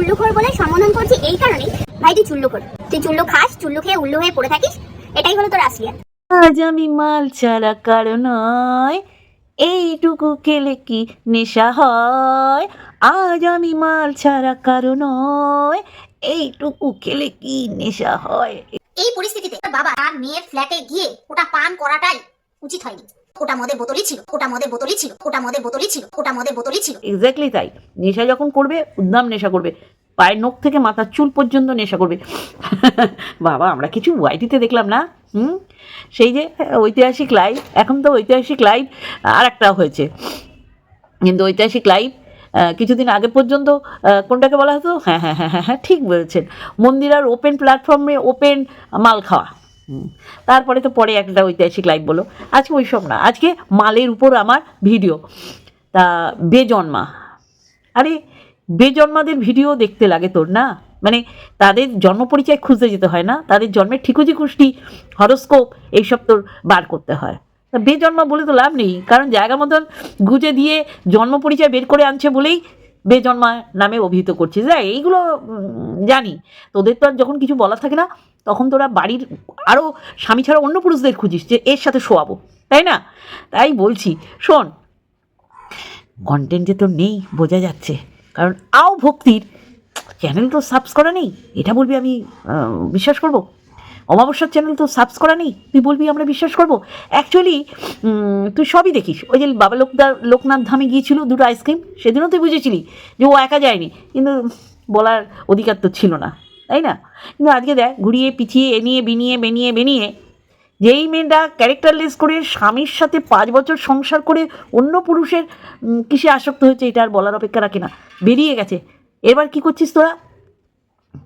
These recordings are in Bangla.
চুল্লুখোর বলে সম্বোধন করছি এই কারণে ভাই তুই চুল্লুখোর। তুই চুল্লু খাস চুল্লু খেয়ে উল্লু হয়ে পড়ে থাকিস এটাই হলো তোর আসলিয়াত। আজ আমি মাল ছাড়া কারও নয় এইটুকু খেলে কি নেশা হয়? আজ আমি মাল ছাড়া কারও নয় এইটুকু খেলে কি নেশা হয়? এই পরিস্থিতিতে বাবা তার মেয়ের ফ্ল্যাটে গিয়ে ওটা পান করাটাই উচিত হয়নি। ওটা মদের বোতলই ছিল ওটা মদের বোতলই ছিল ওটা মদের বোতলই ছিল ওটা মদের বোতলই ছিল। এক্স্যাক্টলি তাই। নেশা যখন করবে, উদ্দাম নেশা করবে। পায়ের নখ থেকে মাথার চুল পর্যন্ত নেশা করবে। বাবা, আমরা কিছু ওয়াইটিতে দেখলাম না? হুম? সেই যে ঐতিহাসিক লাইভ এখন তো ঐতিহাসিক লাইভ আর একটা হয়েছে। কিন্তু ঐতিহাসিক লাইভ কিছুদিন আগে পর্যন্ত কোনটাকে বলা হতো? হ্যাঁ হ্যাঁ হ্যাঁ হ্যাঁ হ্যাঁ ঠিক বলেছেন। মন্দিরার ওপেন প্ল্যাটফর্মে ওপেন মাল খাওয়া। তারপরে তো পরে একটা ঐতিহাসিক লাইভ বলো। আজকে ওই সব না, আজকে মালের উপর আমার ভিডিও। তা বেজন্মা। আরে, বেজন্মাদের ভিডিও দেখতে লাগে তোর না? মানে তাদের জন্ম পরিচয় খুঁজতে যেতে হয় না? তাদের জন্মের ঠিকুজি কুষ্টি হরস্কোপ, এইসব তোর বার করতে হয়। তা বেজন্মা বলে তো লাভ নেই, কারণ জায়গা মতন গুজে দিয়ে জন্ম পরিচয় বের করে আনছে বলেই বেজন্মা নামে অভিহিত করছিস। যা এইগুলো জানি। তোদের তো আর যখন কিছু বলার থাকে না, তখন তোরা বাড়ির আরও স্বামী ছাড়া অন্য পুরুষদের খুঁজিস যে এর সাথে শোয়াবো, তাই না? তাই বলছি, শোন কন্টেন্টে তো নেই, বোঝা যাচ্ছে। কারণ আও ভক্তির চ্যানেল তো সাবস করা নেই, এটা বলবি আমি বিশ্বাস করব? অমাবস্যার চ্যানেল তো সাবস করা নেই। তুই বলবি আমরা বিশ্বাস করব? অ্যাকচুয়ালি তুই সবই দেখিস। ওই যে বাবা লোকদার লোকনাথ ধামে গিয়েছিল দুটো আইসক্রিম সেদিনও তুই বুঝেছিলি যে ও একা যায়নি। কিন্তু বলার অধিকার তো ছিল না, তাই না? কিন্তু আজকে দেখ, ঘুরিয়ে, পিছিয়ে, এনিয়ে, বিনিয়ে, বেনিয়ে বেনিয়ে, যেই মেয়েটা ক্যারেক্টারলেস করে স্বামীর সাথে পাঁচ বছর সংসার করে অন্য পুরুষের কিসে আসক্ত হয়েছে এটা আর বলার অপেক্ষা রাখে না। বেরিয়ে গেছে। এবার কি করছিস তোরা?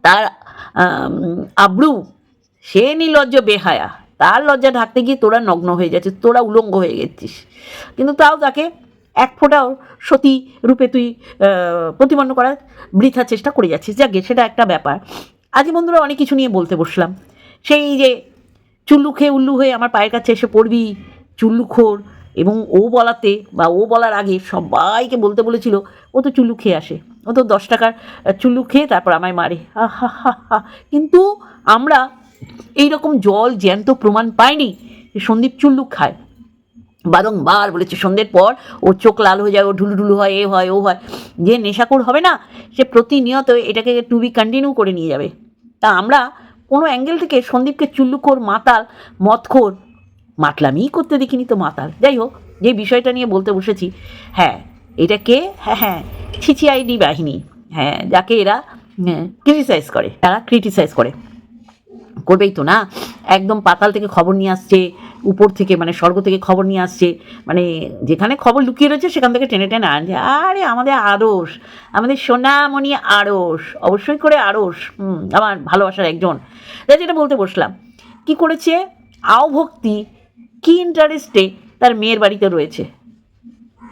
তার আব্রু সে নির্লজ্জ বেহায়া। তার লজ্জা ঢাকতে গিয়ে তোরা নগ্ন হয়ে যাচ্ছিস, তোরা উলঙ্গ হয়ে গেছিস। কিন্তু তাও তাকে এক ফোঁটাও সতী রূপে তুই প্রতিপন্ন করার বৃথা চেষ্টা করে যাচ্ছিস। যাকে সেটা একটা ব্যাপার। আজ বন্ধুরা অনেক কিছু নিয়ে বলতে বসলাম। সেই যে চুল্লু খেয়ে উল্লু হয়ে আমার পায়ের কাছে এসে পড়বি চুল্লুখোর এবং ও বলাতে বা ও বলার আগে সবাইকে বলতে বলেছিল, ও তো চুল্লু খেয়ে আসে। ও তো দশ টাকার চুল্লু খেয়ে তারপর আমায় মারে। হা হা হা কিন্তু আমরা এই রকম জল জ্যান্ত প্রমাণ পায়নি যে সন্দীপ চুল্লুক খায়। বারংবার বলেছে, সন্ধ্যের পর ও চোখ লাল হয়ে যায়, ও ঢুলু ঢুলু হয়, এ হয়, ও হয়। যে নেশাখোর হবে না, সে প্রতিনিয়ত এটাকে টু বি কন্টিনিউ করে নিয়ে যাবে। তা আমরা কোনো অ্যাঙ্গেল থেকে সন্দীপকে চুল্লুখোর মাতাল, মদখোর মাতলামিই করতে দেখিনি তো মাতাল। যাই হোক, যে বিষয়টা নিয়ে বলতে বসেছি হ্যাঁ এটা কে? হ্যাঁ হ্যাঁ ছিচিআইডি বাহিনী। হ্যাঁ যাকে এরা ক্রিটিসাইজ করে, তারা ক্রিটিসাইজ করে। করবেই তো না? একদম পাতাল থেকে খবর নিয়ে আসছে উপর থেকে মানে স্বর্গ থেকে খবর নিয়ে আসছে মানে যেখানে খবর লুকিয়ে রয়েছে সেখান থেকে টেনে টেনে আনছে। আরে আমাদের আড়স আমাদের সোনামণি আড়স অবশ্যই করে আড়স হুম, আমার ভালোবাসার একজন। তাই যেটা বলতে বসলাম কি করেছে? আও ভক্তি কি ইন্টারেস্টে তার মেয়ের বাড়িতে রয়েছে?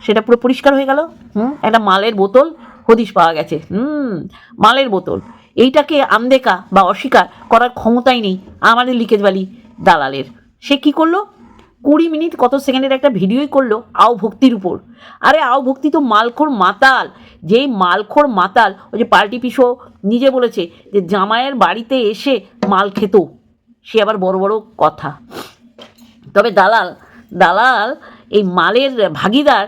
সেটা পুরো পরিষ্কার হয়ে গেল হুম একটা মালের বোতল হদিশ পাওয়া গেছে হুম মালের বোতল। এইটাকে আমদেকা বা অস্বীকার করার ক্ষমতাই নেই আমাদের লিকেজ বালি দালালের। সে কি করল? কুড়ি মিনিট কত সেকেন্ডের একটা ভিডিওই করল আও ভক্তির উপর। আরে আও ভক্তি তো মালখোর মাতাল। যেই মালখোর মাতাল, ওই যে পার্টি পিসো নিজে বলেছে যে জামাইয়ের বাড়িতে এসে মাল খেত। সে আবার বড় বড় কথা। তবে দালাল দালাল এই মালের ভাগিদার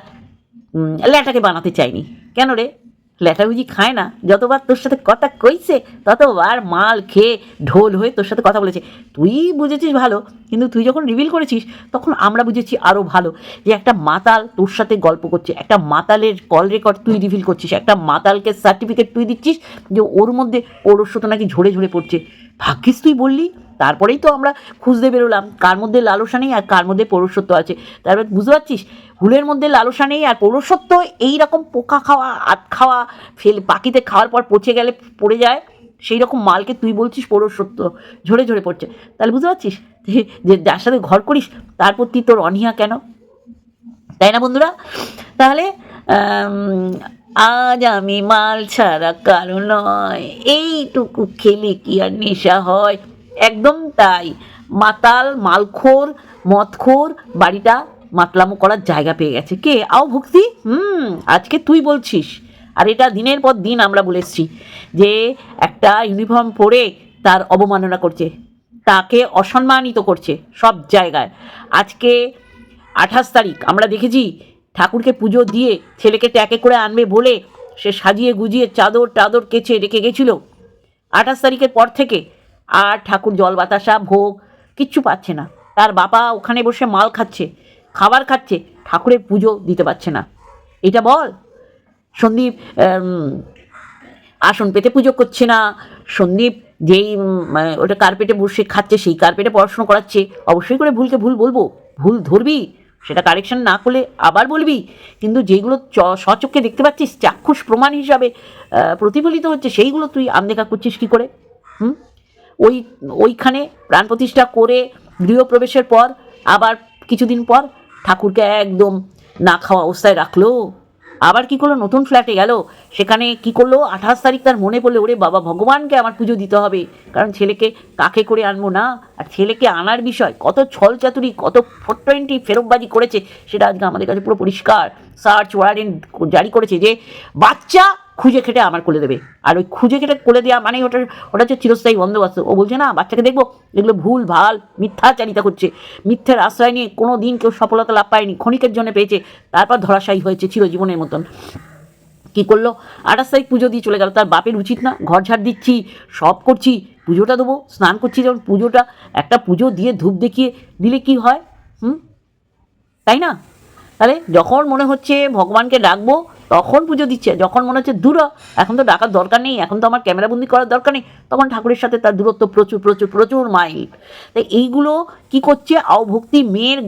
ল্যাটাকে বানাতে চায়নি। কেন রে? ল্যাটা বুঝি খায় না। যতবার তোর সাথে কথা কইছে, ততবার মাল খেয়ে ঢোল হয়ে তোর সাথে কথা বলেছে। তুই বুঝেছিস ভালো, কিন্তু তুই যখন রিভিল করেছিস, তখন আমরা বুঝেছি আরও ভালো যে একটা মাতাল তোর সাথে গল্প করছে, একটা মাতালের কল রেকর্ড তুই রিভিল করছিস, একটা মাতালকে সার্টিফিকেট তুই দিচ্ছিস যে ওর মধ্যে পৌরস্বত নাকি ঝরে ঝরে পড়ছে। ভাগ্যিস তুই বললি, তারপরেই তো আমরা খুঁজতে বেরোলাম, কার মধ্যে লালসা নেই আর কার মধ্যে পৌরসত্ব আছে। তারপর বুঝতে পারছিস হুলের মধ্যে লালসা নেই আর পৌরসত্ব এই রকম পোকা খাওয়া আট খাওয়া, ফেল, পাখিতে খাওয়ার পর পচে গেলে পড়ে যায়, সেই রকম মালকে তুই বলছিস পৌরসত্ব। ঝরে ঝরে পড়ছে। তাহলে বুঝতে পারছিস? যে- যে যার সাথে ঘর করিস, তার প্রতি তোর অনীহা কেন? তাই না বন্ধুরা? তাহলে আজ আমি মাল ছাড়া কারও নয়। এইটুকু খেলে কি আর নেশা হয়? একদম তাই। মাতাল, মালখোর, মদখোর, বাড়িটা মাতলামো করার জায়গা পেয়ে গেছে। কে? আও ভক্তি? হুম, আজকে তুই বলছিস। আর এটা দিনের পর দিন আমরা বলে এসছি যে একটা ইউনিফর্ম পরে তার অবমাননা করছে, তাকে অসম্মানিত করছে সব জায়গায়। আজকে আঠাশ তারিখ, আমরা দেখেছি ঠাকুরকে পুজো দিয়ে ছেলেকে ট্যাকে করে আনবে বলে সে সাজিয়ে গুজিয়ে চাদর টাদর কেচে রেখে গেছিল। আঠাশ তারিখের পর থেকে আর ঠাকুর জল বাতাসা, ভোগ কিচ্ছু পাচ্ছে না। তার বাবা ওখানে বসে মাল খাচ্ছে। খাবার খাচ্ছে, ঠাকুরের পুজো দিতে পারছে না। এটা বল, সন্দীপ আসন পেতে পুজো করছে না, সন্দীপ যেই মানে ওটা কার্পেটে বসে খাচ্ছে, সেই কার্পেটে পড়াশোনা করাচ্ছে, অবশ্যই করে ভুলকে ভুল বলব, ভুল ধরবি, সেটা কারেকশন না করলে আবার বলবি, কিন্তু যেগুলো স্বচক্ষে দেখতে পাচ্ছিস, চাক্ষুষ প্রমাণ হিসাবে প্রতিফলিত হচ্ছে, সেইগুলো তুই আনদেখা করছিস কী করে? হুম? ওই, ওইখানে প্রাণ প্রতিষ্ঠা করে গৃহপ্রবেশের পর, আবার কিছুদিন পর ঠাকুরকে একদম না খাওয়া অবস্থায় রাখল। আবার কি করল? নতুন ফ্ল্যাটে গেল। সেখানে কি করল? আঠাশ তারিখ তার মনে পড়ল, ওরে বাবা, ভগবানকে আমার পুজো দিতে হবে। কারণ ছেলেকে কাকে করে আনব না? আর ছেলেকে আনার বিষয়, কত ছল চাতুরি, কত ফোর টোয়েন্টি ফেরতবাজি করেছে, সেটা আজকে আমাদের কাছে পুরো পরিষ্কার। সার্চ ওয়ারেন্ট জারি করেছে যে, বাচ্চা খুঁজে খেটে আমার কোলে দেবে। আর ওই খুঁজে খেটে কোলে দেওয়া মানে ওটা ওটা হচ্ছে চিরস্থায়ী বন্দোবস্ত। ও বলছে, না, বাচ্চাকে দেখব, এগুলো ভুল, ভালো, মিথ্যাচারিতা করছে। মিথ্যের আশ্রয় নিয়ে কোনো দিন কেউ সফলতা লাভ পায়নি, ক্ষণিকের জন্য পেয়েছে, তারপর ধরাশায়ী হয়েছে চিরজীবনের মতন। কী করল? আঠাশ তারিখ পুজো দিয়ে চলে গেল, তার বাপের উচিত না, ঘর ঝাড় দিচ্ছি, সব করছি পুজোটা দেবো, স্নান করছি যখন পুজোটা, একটা পুজো দিয়ে ধূপ দেখিয়ে দিলে কি হয়? হুম? তাই না? তাহলে যখন মনে হচ্ছে ভগবানকে ডাকবো, তখন পুজো দিচ্ছে। যখন মনে হচ্ছে দূর এখন তো ডাকার দরকার নেই, এখন তো আমার ক্যামেরাবন্দি করার দরকার নেই, তখন ঠাকুরের সাথে তার দূরত্ব প্রচুর প্রচুর প্রচুর মাইল। তাই এইগুলো কি করছে? আওভক্তি মেয়ের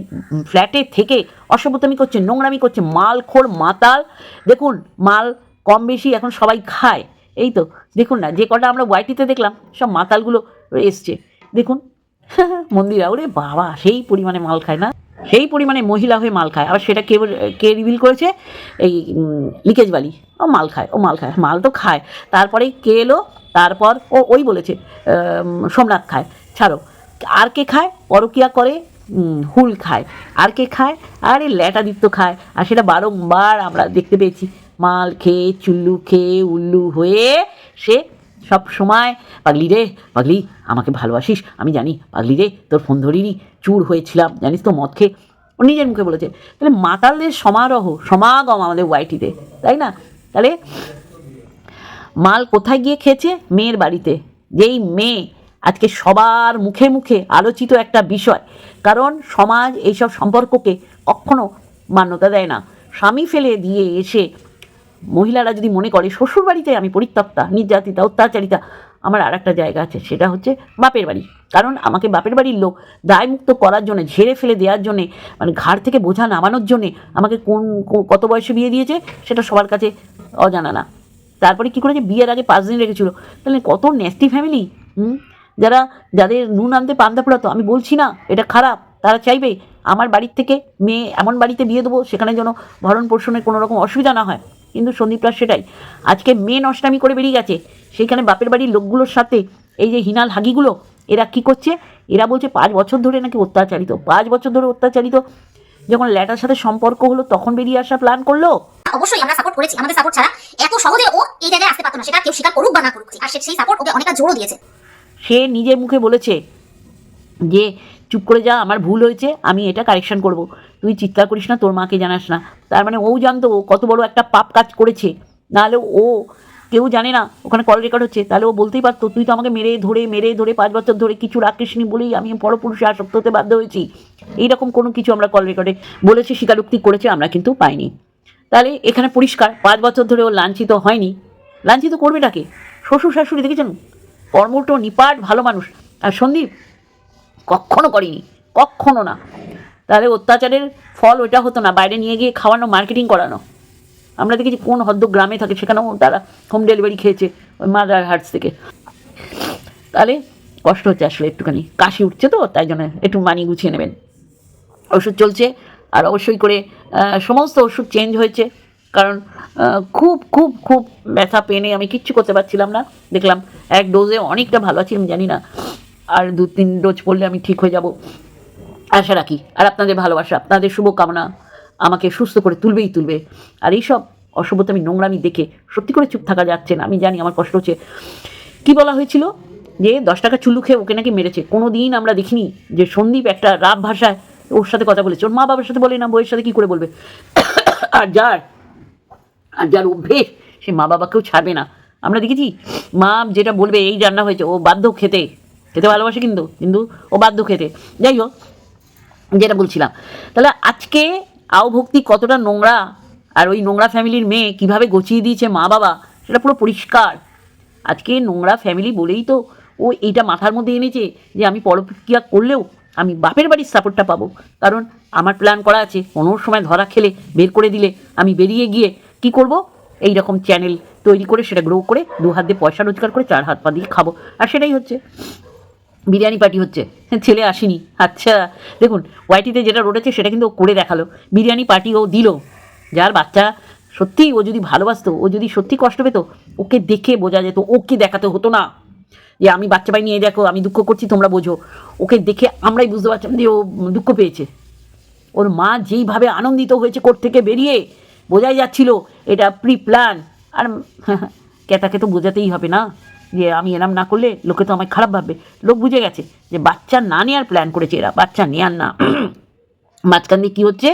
ফ্ল্যাটে থেকে অসভ্যতামি করছে, নোংরামি করছে মাল মালখোর মাতাল। দেখুন, মাল কম বেশি এখন সবাই খায়। এই তো, দেখুন না, যে কটা আমরা ওয়াইটিতে দেখলাম, সব মাতালগুলো এসছে। দেখুন, মন্দিরা, ওরে বাবা, সেই পরিমাণে মাল খায় না? সেই পরিমাণে মহিলা হয়ে মাল খায়। আবার সেটা কে কে রিভিল করেছে? এই লিকেজ বালি। ও মাল খায়, ও মাল খায়, মাল তো খায়। তারপরে কে এলো? তারপর ও, ওই বলেছে সোমনাথ খায়। ছাড়ো, আর কে খায়? পরকিয়া করে হুল খায়। আর কে খায়? আরে ল্যাটাদিত্য খায়। আর সেটা বারংবার আমরা দেখতে পেয়েছি। মাল খেয়ে, চুল্লু খেয়ে, উল্লু হয়ে সে সব সময়, পাগলি রে, পাগলি, আমাকে ভালোবাসিস, আমি জানি, পাগলি রে, তোর ফোন ধরিনি, চুর হয়েছিলাম, জানিস তো মদ খেয়ে। ও নিজের মুখে বলেছে, তাহলে মাতালদের সমারোহ, সমাগম আমাদের ওয়াইটিতে, তাই না? তাহলে মাল কোথায় গিয়ে খেয়েছে? মেয়ের বাড়িতে। যেই মেয়ে আজকে সবার মুখে মুখে আলোচিত একটা বিষয়, কারণ সমাজ এইসব সম্পর্ককে কখনো মান্যতা দেয় না। স্বামী ফেলে দিয়ে এসে মহিলারা যদি মনে করে শ্বশুর বাড়িতে আমি পরিত্যক্তা, নির্যাতিতা, অত্যাচারিতা, আমার আর একটা জায়গা আছে, সেটা হচ্ছে বাপের বাড়ি। কারণ আমাকে বাপের বাড়ির লোক দায়মুক্ত করার জন্য, ঝেড়ে ফেলে দেওয়ার জন্যে মানে ঘাড় থেকে বোঝা নামানোর জন্যে আমাকে কোন কত বয়সে বিয়ে দিয়েছে, সেটা সবার কাছে অজানা না। তারপরে কী করেছে? বিয়ের আগে পাঁচ দিন রেখেছিল। তাহলে কত নেস্টি ফ্যামিলি হুম? যারা, যাদের নুন আনতে পান্তা পোড়াতো, আমি বলছি না, এটা খারাপ, তারা চাইবে আমার বাড়ির থেকে মেয়ে এমন বাড়িতে বিয়ে দেবো, সেখানে যেন ভরণ পোষণের কোনো রকম অসুবিধা না হয়। কিন্তু সন্দীপরা সেটাই। আজকে মেয়ে নষ্টামি করে বেরিয়ে গেছে। সেইখানে বাপের বাড়ির লোকগুলোর সাথে এই যে হিনাল হাগিগুলো এরা কি করছে? এরা বলছে পাঁচ বছর ধরে নাকি অত্যাচারিত। পাঁচ বছর ধরে অত্যাচারিত। যখন ল্যাটার সাথে সম্পর্ক হলো তখন বেরিয়ে আসা প্ল্যান করল? অবশ্যই আমরা সাপোর্ট করেছি। আমাদের সাপোর্ট ছাড়া এত সহজে ও এই জায়গায় আসতে পারতো না। সেটা কেউ স্বীকার করুক বা না করুক। আর সেই সাপোর্ট ওকে অনেকটা জোরও দিয়েছে। সে নিজের মুখে বলেছে যে চুপ করে যা, আমার ভুল হয়েছে, আমি এটা কারেকশন করব। তুই চিৎকার করিস না, তোর মাকে জানাস না। তার মানে ও জানতো, ও কত বড় একটা পাপ কাজ করেছে। নাহলে ও, কেউ জানে না, ওখানে কল রেকর্ড হচ্ছে। তাহলে ও বলতেই পারতো, তুই তো আমাকে মেরে ধরে মেরে ধরে পাঁচ বছর ধরে কিছু রাখিসনি বলেই আমি পরপুরুষে আসক্ত হতে বাধ্য হয়েছি। এইরকম কোনো কিছু আমরা কল রেকর্ডে বলেছি, স্বীকারোক্তি করেছে, আমরা কিন্তু পাইনি। তাহলে এখানে পরিষ্কার, পাঁচ বছর ধরে ও লাঞ্ছিত হয়নি। লাঞ্ছিত করবেটাকে শ্বশুর শাশুড়ি, দেখেছেন? কর্মটো নিপাট, ভালো মানুষ। আর সন্দীপ কখনো করেনি, কখনো না। তাহলে অত্যাচারের ফল ওটা হতো না, বাইরে নিয়ে গিয়ে খাওয়ানো মার্কেটিং করানো। আমরা দেখেছি কোন হদ্দ গ্রামে থাকে, সেখানেও তারা হোম ডেলিভারি খেয়েছে ওই মাদার হার্টস থেকে। তাহলে কষ্ট হচ্ছে আসলে একটুখানি। কাশি উঠছে তো, তাই জন্য একটু মানিয়ে গুছিয়ে নেবেন। ওষুধ চলছে, আর অবশ্যই করে সমস্ত ওষুধ চেঞ্জ হয়েছে। কারণ খুব খুব খুব ব্যথা, পেনে আমি কিচ্ছু করতে পারছিলাম না। দেখলাম এক ডোজে অনেকটা ভালো আছি, আমি জানি না। আর দু তিন ডোজ পড়লে আমি ঠিক হয়ে যাব। আশা রাখি। আর আপনাদের ভালোবাসা, আপনাদের শুভকামনা আমাকে সুস্থ করে তুলবেই তুলবে। আর এইসব অসভ্যতামি নোংরামি দেখে সত্যি করে চুপ থাকা যাচ্ছে না। আমি জানি আমার কষ্ট হচ্ছে। কি বলা হয়েছিল? যে দশ টাকা চুল্লু খেয়ে ওকে নাকি মেরেছে। কোনো দিন আমরা দেখিনি যে সন্দীপ একটা রাব ভাষায় ওর সাথে কথা বলেছে। ওর মা বাবার সাথে বলে না বইয়ের সাথে কি করে বলবে? আর যার আর যার অভ্যেস, সে মা বাবাকেও ছাড়বে না। আমরা দেখেছি, মা যেটা বলবে, এই রান্না হয়েছে। ও বাধ্য খেতে খেতে ভালোবাসে কিন্তু কিন্তু ও বাধ্য খেতে। যাই হোক, যেটা বলছিলাম। তাহলে আজকে আও ভক্তি কতটা নোংরা, আর ওই নোংরা ফ্যামিলির মেয়ে কীভাবে গচিয়ে দিয়েছে মা বাবা, সেটা পুরো পরিষ্কার। আজকে নোংরা ফ্যামিলি বলেই তো ও এইটা মাথার মধ্যে এনেছে যে আমি পরপ্রক্রিয়া করলেও আমি বাপের বাড়ির সাপোর্টটা পাবো। কারণ আমার প্ল্যান করা আছে, কোনো সময় ধরা খেলে বের করে দিলে আমি বেরিয়ে গিয়ে কি করব? এই রকম চ্যানেল তৈরি করে সেটা গ্রো করে দু হাত দিয়ে পয়সা রোজগার করে চার হাত পা দিয়ে খাব। আর সেটাই হচ্ছে। বিরিয়ানি পার্টি হচ্ছে। ছেলে আসেনি। আচ্ছা দেখুন ওয়াইটিতে যেটা রটেছে সেটা কিন্তু ও করে দেখাল। বিরিয়ানি পার্টি ও দিল। যার বাচ্চা সত্যি ও যদি ভালোবাসতো, ও যদি সত্যি কষ্ট পেতো, ওকে দেখে বোঝা যেত, ওকে দেখাতে হতো না। যে আমি বাচ্চা পাই নিয়ে দেখো, আমি দুঃখ করছি, তোমরা বোঝো। ওকে দেখে আমরাই বুঝতে পারছিলাম যে ও দুঃখ পেয়েছে। ওর মা যেইভাবে আনন্দিত হয়েছে কোর্ট থেকে বেরিয়ে, বোঝাই যাচ্ছিল, এটা প্রি প্ল্যান আর ক্যাতাকে তো বোঝাতেই হবে না। যে আমি এরাম না করলে লোকে তো আমায় খারাপ ভাববে। লোক বুঝে গেছে যে বাচ্চা না নেওয়ার প্ল্যান করেছে এরা। বাচ্চা নেয়ার না। মাঝখান দিয়ে কী হচ্ছে?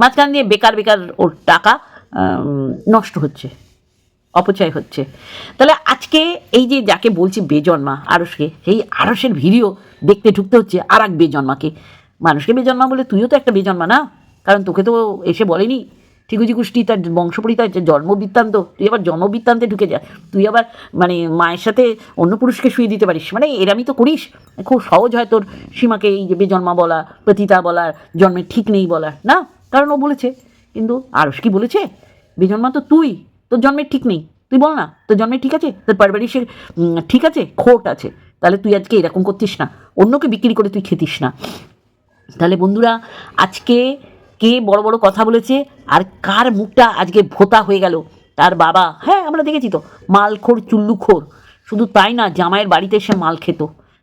মাঝখান দিয়ে বেকার বেকার ওর টাকা নষ্ট হচ্ছে, অপচয় হচ্ছে। তাহলে আজকে এই যে যাকে বলছি বেজন্মা আরসকে সেই আরসের ভিডিও দেখতে ঢুকতে হচ্ছে আর এক বেজন্মাকে। মানুষকে বেজন্মা বলে তুইও তো একটা বেজন্মা না? কারণ তোকে তো এসে বলেনি ঠিকুজি কুষ্টি তার বংশপরিচয় যে জন্ম বৃত্তান্ত তুই আবার জন্ম বৃত্তান্তে ঢুকে যা, তুই আবার মানে মায়ের সাথে অন্য পুরুষকে শুয়ে দিতে পারিস। মানে এরামই তো করিস। খুব সহজ হয় তোর সীমাকে এই যে বেজন্মা বলা প্রতিতা বলার জন্মের ঠিক নেই বলার না? কারণ ও বলেছে। কিন্তু আরস কি বলেছে? বেজন্মা তো তুই, তোর জন্মের ঠিক নেই। তুই বল না, তোর জন্মের ঠিক আছে? তোর পারিবারিক ঠিক আছে? খোট আছে। তাহলে তুই আজকে এরকম করতিস না। অন্যকে বিক্রি করে তুই খেতিস না। তাহলে বন্ধুরা, আজকে কে বড় বড় কথা বলেছে? আর কার মুখটা আজকে ভোতা হয়ে গেল? তার বাবা হ্যাঁ আমরা দেখেছি তো, মালখোর, চুল্লুখোর। শুধু তাই না, জামাইয়ের বাড়িতে এসে মাল খেত।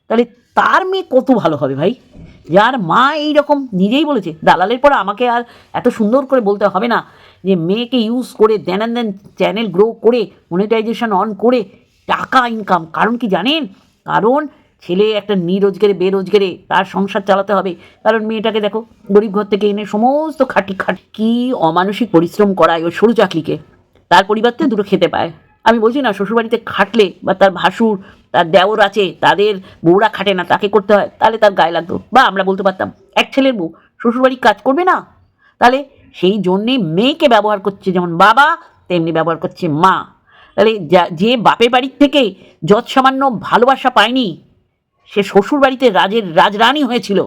তাহলে তার মেয়ে কত ভালো হবে ভাই? যার মা এই রকম নিজেই বলেছে, দালালের পর আমাকে আর এত সুন্দর করে বলতে হবে না যে মেয়েকে ইউজ করে দেন দেন চ্যানেল গ্রো করে মনিটাইজেশন অন করে টাকা ইনকাম কারণ কি জানেন? কারণ ছেলে একটা নিরোজগারে, বেরোজগারে, তার সংসার চালাতে হবে। কারণ মেয়েটাকে দেখো, গরিব ঘর থেকে এনে সমস্ত খাটি খাট, কি অমানসিক পরিশ্রম করায় ওই সরু চাকরিকে। তার পরিবর্তে দুটো খেতে পায়। আমি বলছি না, শ্বশুরবাড়িতে খাটলে বা তার ভাসুর, তার দেওর আছে, তাদের বউরা খাটে না, তাকে করতে হয়, তাহলে তার গায়ে লাগতো। বা আমরা বলতে পারতাম, এক ছেলের বউ, শ্বশুরবাড়ি কাজ করবে না? তাহলে সেই জন্যেই মেয়েকে ব্যবহার করছে যেমন বাবা, তেমনি ব্যবহার করছে মা। তাহলে যা- যে বাপের বাড়ির থেকে যৎ সামান্য ভালোবাসা পায়নি সে শ্বশুর বাড়িতে রাজের রাজরানী হয়েছিল।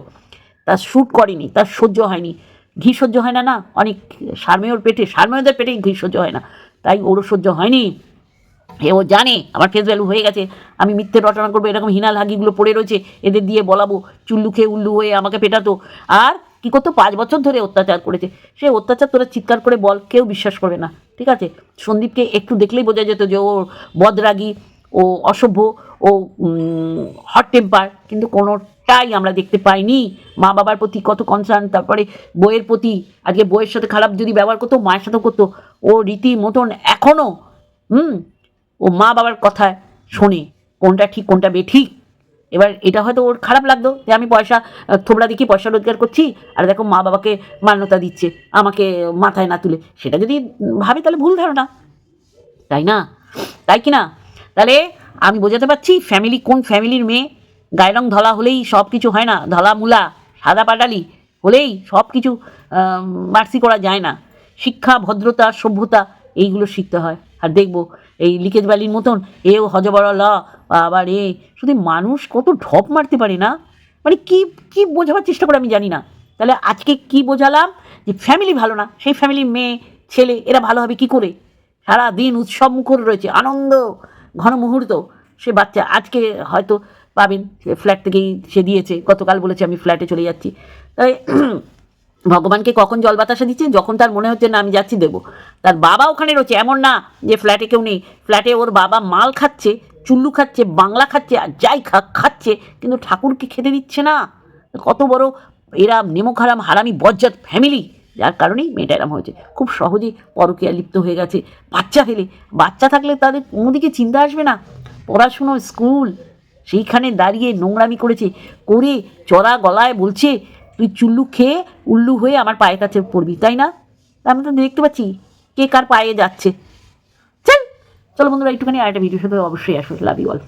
তার শ্যুট করেনি, তার সহ্য হয়নি। ঘি সহ্য হয় না না, অনেক সারমেয়র পেটে, সারমেয়দের পেটে ঘি সহ্য হয় না। তাই ওরও সহ্য হয়নি। এ ও জানে, আমার ফেস ভ্যালু হয়ে গেছে, আমি মিথ্যে রচনা করব, এরকম হিনাল হাগিগুলো পড়ে রয়েছে, এদের দিয়ে বলাবো, চুল্লু খেয়ে উল্লু হয়ে আমাকে পেটাতো। আর কী করতো পাঁচ বছর ধরে অত্যাচার করেছে। সে অত্যাচার তোরা চিৎকার করে বল, কেউ বিশ্বাস করবে না, ঠিক আছে? সন্দীপকে একটু দেখলেই বোঝা যেত যে ও বদরাগী, ও অসভ্য ও হট টেম্পার কিন্তু কোনোটাই আমরা দেখতে পাইনি। মা বাবার প্রতি কত কনসার্ন তারপরে বইয়ের প্রতি, আজকে বইয়ের সাথে খারাপ যদি ব্যবহার করতো, মায়ের সাথেও করতো, ও রীতি মতন এখনও হুম, ও মা বাবার কথা শোনে, কোনটা ঠিক, কোনটা বেঠিক এবার এটা হয়তো ওর খারাপ লাগতো যে আমি পয়সা থোবড়া দেখি, পয়সা রোজগার করছি, আর দেখো মা বাবাকে মান্যতা দিচ্ছে, আমাকে মাথায় না তুলে। সেটা যদি ভাবি তাহলে ভুল ধারণা। তাই না? তাই কি না? তাহলে আমি বোঝাতে পারছি ফ্যামিলি কোন ফ্যামিলির মেয়ে? গায়ের রং ধলা হলেই সব কিছু হয় না, ধলা মূলা, সাদা পাটালি হলেই সব কিছু মার্সি করা যায় না। শিক্ষা, ভদ্রতা, সভ্যতা, এইগুলো শিখতে হয়। আর দেখব, এই লিকেজ বালির মতন এও হজবড় ল, আবার এ। শুধু মানুষ কত ঢপ মারতে পারে না? মানে কি কি বোঝাবার চেষ্টা করে আমি জানি না। তাহলে আজকে কি বোঝালাম? যে ফ্যামিলি ভালো না, সেই ফ্যামিলির মেয়ে, ছেলে, এরা ভালো হবে কি করে? সারা দিন উৎসব মুখর রয়েছে, আনন্দ। ঘন মুহূর্ত সে বাচ্চা আজকে হয়তো পাবেন ফ্ল্যাট থেকেই সে দিয়েছে। গতকাল বলেছে আমি ফ্ল্যাটে চলে যাচ্ছি। তাই ভগবানকে কখন জল বাতাসা দিচ্ছে যখন তার মনে হচ্ছে, না, আমি যাচ্ছি, দেবো। তার বাবা ওখানে রয়েছে, এমন না যে ফ্ল্যাটে কেউ নেই। ফ্ল্যাটে ওর বাবা মাল খাচ্ছে, চুল্লু খাচ্ছে, বাংলা খাচ্ছে, আর যাই খা খাচ্ছে, কিন্তু ঠাকুরকে খেতে দিচ্ছে না। কত বড় এরা নেমোখারাম, হারামি, বজ্জাত ফ্যামিলি যার কারণেই মেয়েটা এরম হয়েছে। খুব সহজে পরকীয়া লিপ্ত হয়ে গেছে। বাচ্চা ফেলে। বাচ্চা থাকলে তাদের কোনো দিকে চিন্তা আসবে না। পড়াশুনো, স্কুল, সেইখানে দাঁড়িয়ে নোংরামি করেছে। করে চড়া গলায় বলছে, তুই চুল্লু খেয়ে উল্লু হয়ে আমার পায়ের কাছে পড়বি, তাই না? আমি তো দেখতে পাচ্ছি, কে কার পায়ে যাচ্ছে। চল, চলো বন্ধুরা, একটুখানি আরেকটা ভিডিওর সাথে অবশ্যই আসো। Love you all